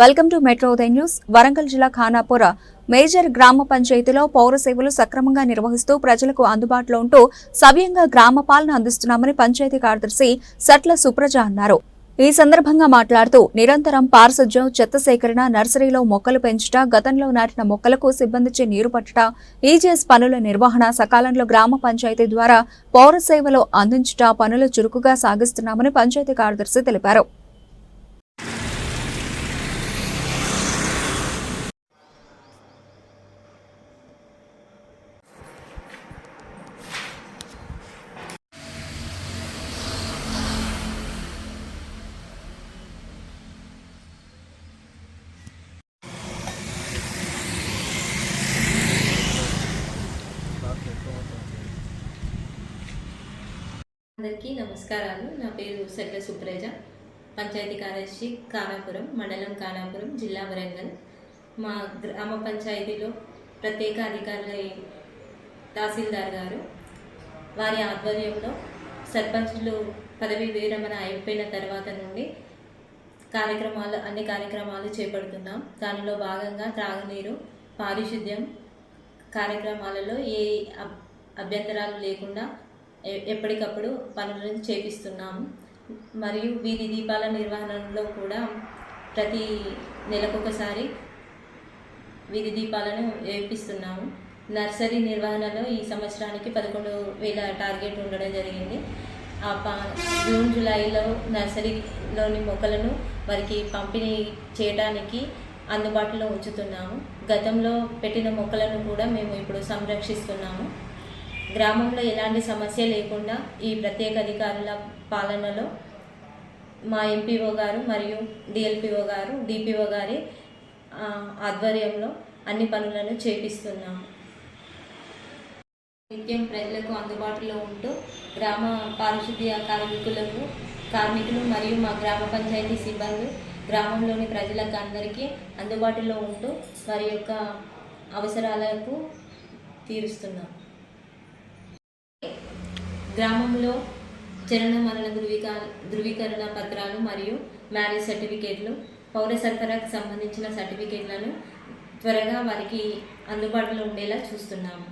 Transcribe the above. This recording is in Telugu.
వెల్కమ్ టు మెట్రో ఉదయం న్యూస్. వరంగల్ జిల్లా ఖానాపుర మేజర్ గ్రామ పంచాయతీలో పౌర సేవలు సక్రమంగా నిర్వహిస్తూ ప్రజలకు అందుబాటులో ఉంటూ సవ్యంగా గ్రామ పాలన అందిస్తున్నామని పంచాయతీ కార్యదర్శి సట్ల సుప్రజ అన్నారు. ఈ సందర్భంగా మాట్లాడుతూ నిరంతరం పారిశుధ్యం చెత్త సేకరణ నర్సరీలో మొక్కలు పెంచుట గతంలో నాటిన మొక్కలకు సిబ్బందిచే నీరు పట్టుట ఈజీఎస్ పనుల నిర్వహణ సకాలంలో గ్రామ పంచాయతీ ద్వారా పౌర సేవలు అందించుట పనులు చురుకుగా సాగిస్తున్నామని పంచాయతీ కార్యదర్శి తెలిపారు. అందరికీ నమస్కారాలు. నా పేరు సెట్ల సుప్రజ. పంచాయతీ కార్యదర్శి కానాపురం మండలం కానాపురం జిల్లా వరంగల్. మా గ్రామ పంచాయతీలో ప్రత్యేక అధికారుల తహసీల్దార్ గారు. వారి ఆధ్వర్యంలో సర్పంచులు పదవి విరమణ అయిపోయిన తర్వాత నుండి కార్యక్రమాలు అన్ని కార్యక్రమాలు చేపడుతున్నాం. దానిలో భాగంగా త్రాగునీరు పారిశుద్ధ్యం కార్యక్రమాలలో ఏ అబ్- అభ్యంతరాలు లేకుండా ఎప్పటికప్పుడు పనులను చేపిస్తున్నాము. మరియు వీధి దీపాల నిర్వహణలో కూడా ప్రతి నెలకొకసారి వీధి దీపాలను వేపిస్తున్నాము. నర్సరీ నిర్వహణలో ఈ సంవత్సరానికి పదకొండు వేల టార్గెట్ ఉండడం జరిగింది. ఆ పా జూన్ జూలైలో నర్సరీలోని మొక్కలను వారికి పంపిణీ చేయడానికి అందుబాటులో ఉంచుతున్నాము. గతంలో పెట్టిన మొక్కలను కూడా మేము ఇప్పుడు సంరక్షిస్తున్నాము. గ్రామంలో ఎలాంటి సమస్య లేకుండా ఈ ప్రత్యేక అధికారుల పాలనలో మా ఎంపీఓ గారు మరియు డిఎల్పిఓ గారు డిపిఓ గారి ఆధ్వర్యంలో అన్ని పనులను చేపిస్తున్నాము నిత్యం ప్రజలకు అందుబాటులో ఉంటూ గ్రామ పారిశుద్ధ్య కార్మికులకు కార్మికులు మరియు మా గ్రామ పంచాయతీ సిబ్బంది గ్రామంలోని ప్రజలకు అందరికీ అందుబాటులో ఉంటూ వారి యొక్క అవసరాలకు తీరుస్తున్నాం. గ్రామంలో జనన మరణ ధృవీక ధృవీకరణ పత్రాలు మరియు మ్యారేజ్ సర్టిఫికేట్లు పౌర సరఫరాకు సంబంధించిన సర్టిఫికేట్లను త్వరగా వారికి అందుబాటులో ఉండేలా చూస్తున్నాము.